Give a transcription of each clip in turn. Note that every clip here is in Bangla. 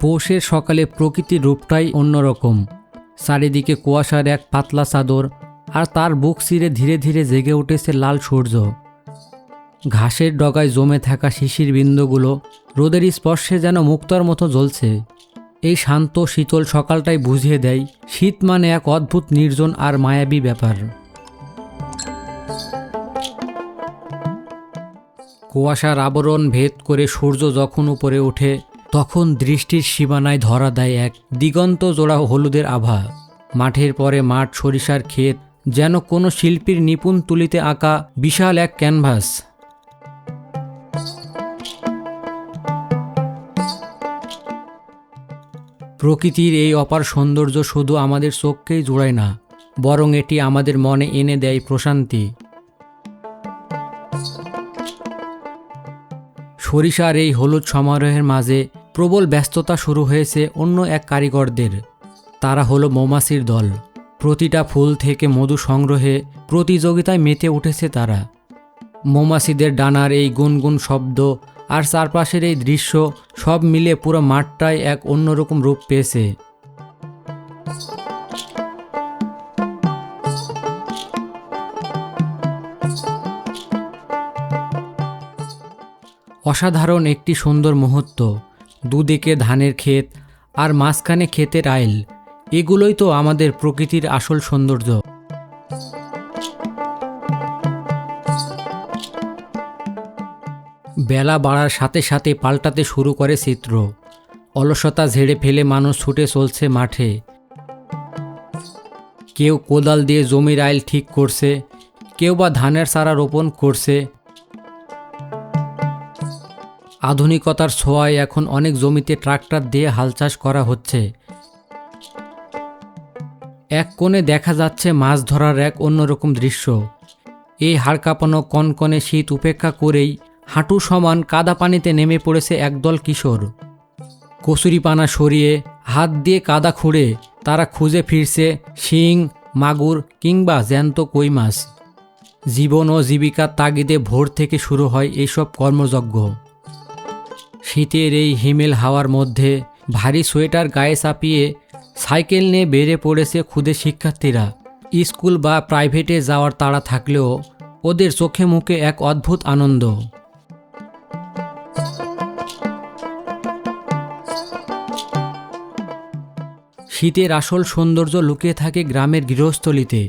পৌষের সকালে প্রকৃতির রূপটাই অন্যরকম। চারিদিকে কুয়াশার এক পাতলা চাদর আর তার বুক চিরে ধীরে ধীরে জেগে উঠেছে লাল সূর্য। ঘাসের ডগায় জমে থাকা শিশির বিন্দুগুলো রোদের স্পর্শে যেন মুক্তার মতো জ্বলছে। এই শান্ত, শীতল সকালটাই বুঝিয়ে দেয়, শীত মানে এক অদ্ভুত, নির্জন আর মায়াবী ব্যাপার। কুয়াশার আবরণ ভেদ করে সূর্য যখন উপরে ওঠে তখন দৃষ্টির সীমানায় ধরা দেয় এক দিগন্ত জোড়া হলুদের আভা। মাঠের পরে মাঠ, সরিষার ক্ষেত, যেন কোনো শিল্পীর নিপুণ তুলিতে আঁকা বিশাল এক ক্যানভাস। প্রকৃতির এই অপার সৌন্দর্য শুধু আমাদের চোখকেই জোড়ায় না, বরং এটি আমাদের মনে এনে দেয় প্রশান্তি। সরিষার এই হলুদ সমারোহের মাঝে প্রবল ব্যস্ততা শুরু হয়েছে অন্য এক কারিগরদের। তারা হলো মৌমাছির দল। প্রতিটা ফুল থেকে মধু সংগ্রহে প্রতিযোগিতায় মেতে উঠেছে তারা। মৌমাছিদের ডানার এই গুনগুন শব্দ আর চারপাশের এই দৃশ্য সব মিলে পুরো মাঠটায় এক অন্যরকম রূপ পেয়েছে। অসাধারণ একটি সুন্দর মুহূর্ত। দুদিকে ধানের ক্ষেত আর মাঝখানে ক্ষেতের আইল। এগুলোই তো আমাদের প্রকৃতির আসল সৌন্দর্য। বেলা বাড়ার সাথে সাথে পাল্টাতে শুরু করে চিত্র অলসতা ঝেড়ে ফেলে মানুষ ছুটে চলছে মাঠে। কেউ কোদাল দিয়ে জমির আইল ঠিক করছে, কেউ বা ধানের চারা রোপণ করছে আধুনিকতার ছোঁয়ায় এখন অনেক জমিতে ট্রাক্টর দিয়ে হাল চাষ করা হচ্ছে। এক কোণে দেখা যাচ্ছে মাছ ধরার এক অন্যরকম দৃশ্য। এই হাড় কাঁপানো কনকনে শীত উপেক্ষা করেই হাঁটু সমান কাদা পানিতে নেমে পড়েছে একদল কিশোর। কচুরিপানা সরিয়ে হাত দিয়ে কাদা খুঁড়ে তারা খুঁজে ফিরছে শিং, মাগুর কিংবা জ্যান্ত কই মাছ। জীবন ও জীবিকার তাগিদে ভোর থেকে শুরু হয় এইসব কর্মযজ্ঞ। শীতের এই হিমেল হাওয়ার মধ্যে ভারী সোয়েটার গায়ে চাপিয়ে সাইকেল নিয়ে বেড়ে পড়েছে খুদে শিক্ষার্থীরা। স্কুল বা প্রাইভেটে যাওয়ার তাড়া থাকলেও ওদের চোখে মুখে এক অদ্ভুত আনন্দ। শীতের আসল সৌন্দর্য লুকিয়ে থাকে গ্রামের গৃহস্থলিতে।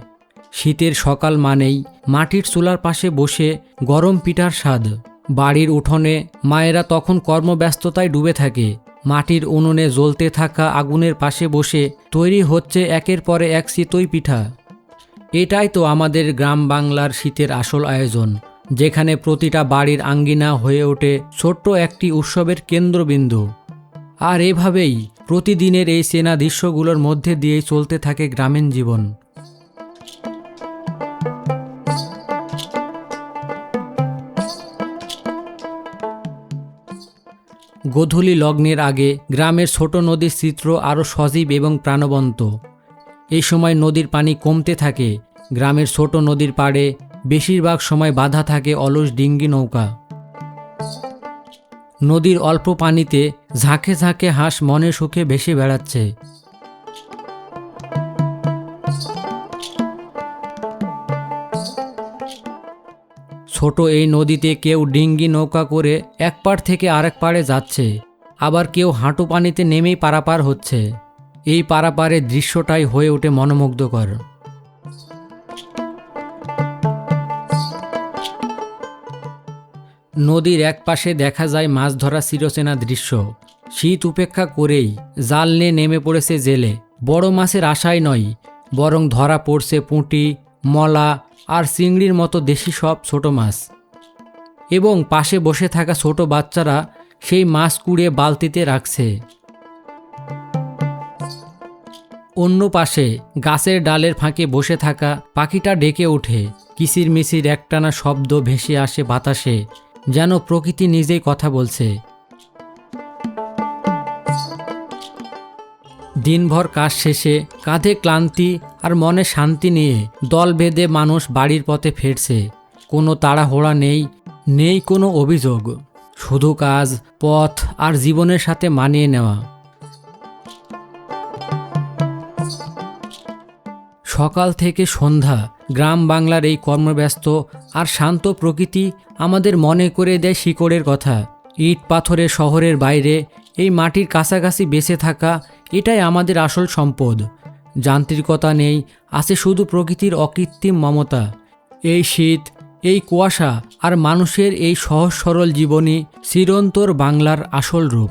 শীতের সকাল মানেই মাটির চুলার পাশে বসে গরম পিঠার স্বাদ। বাড়ির উঠোনে মায়েরা তখন কর্মব্যস্ততায় ডুবে থাকে। মাটির উনুনে জ্বলতে থাকা আগুনের পাশে বসে তৈরি হচ্ছে একের পরে এক চিতই পিঠা। এটাই তো আমাদের গ্রাম বাংলার শীতের আসল আয়োজন, যেখানে প্রতিটা বাড়ির আঙ্গিনা হয়ে ওঠে ছোট্ট একটি উৎসবের কেন্দ্রবিন্দু। আর এভাবেই প্রতিদিনের এই সেনা দৃশ্যগুলোর মধ্যে দিয়েই চলতে থাকে গ্রামীণ জীবন। গোধূলি লগ্নের আগে গ্রামের ছোট নদীর চিত্র আরও সজীব এবং প্রাণবন্ত। এই সময় নদীর পানি কমতে থাকে, গ্রামের ছোট নদীর পাড়ে বেশিরভাগ সময় বাধা থাকে অলস ডিঙ্গি নৌকা। নদীর অল্প পানিতে ঝাঁকে ঝাঁকে হাঁস মনে সুখে ভেসে বেড়াচ্ছে। ছোট এই নদীতে কেউ ডিঙ্গি নৌকা করে এক পাড় থেকে আরেক পাড়ে যাচ্ছে। আবার কেউ হাঁটু পানিতে নেমেই পারাপার হচ্ছে। এই পারাপারের দৃশ্যটাই হয়ে ওঠে মনোমুগ্ধকর। নদীর এক পাশে দেখা যায় মাছ ধরা চিরচেনা দৃশ্য। শীত উপেক্ষা করেই জাল নিয়ে নেমে পড়েছে জেলে। বড় মাছের আশায় নয়, বরং ধরা পড়ছে পুঁটি, মলা আর চিংড়ির মতো দেশি সব ছোট মাছ। এবং পাশে বসে থাকা ছোট বাচ্চারা সেই মাছ কুড়িয়ে বালতিতে রাখছে। অন্য পাশে গাছের ডালের ফাঁকে বসে থাকা পাখিটা ডেকে ওঠে। কিসির মিসির একটানা শব্দ ভেসে আসে বাতাসে, যেন প্রকৃতি নিজেই কথা বলছে। দিনভর কাজ শেষে কাঁধে ক্লান্তি আর মনে শান্তি নিয়ে দল বেঁধে মানুষ বাড়ির পথে ফিরছে। কোনো তাড়াহুড়া নেই নেই কোনো অভিযোগ। শুধু কাজ, পথ আর জীবনের সাথে মানিয়ে নেওয়া। সকাল থেকে সন্ধ্যা গ্রাম বাংলার এই কর্মব্যস্ত আর শান্ত প্রকৃতি আমাদের মনে করে দেয় শিকড়ের কথা। ইট পাথরের শহরের বাইরে এই মাটির কাছাকাছি বেঁচে থাকা এটাই আমাদের আসল সম্পদ। যান্ত্রিকতা নেই, আছে শুধু প্রকৃতির অকৃত্রিম মমতা। এই শীত, এই কুয়াশা আর মানুষের এই সহজ সরল জীবনই চিরন্তর বাংলার আসল রূপ।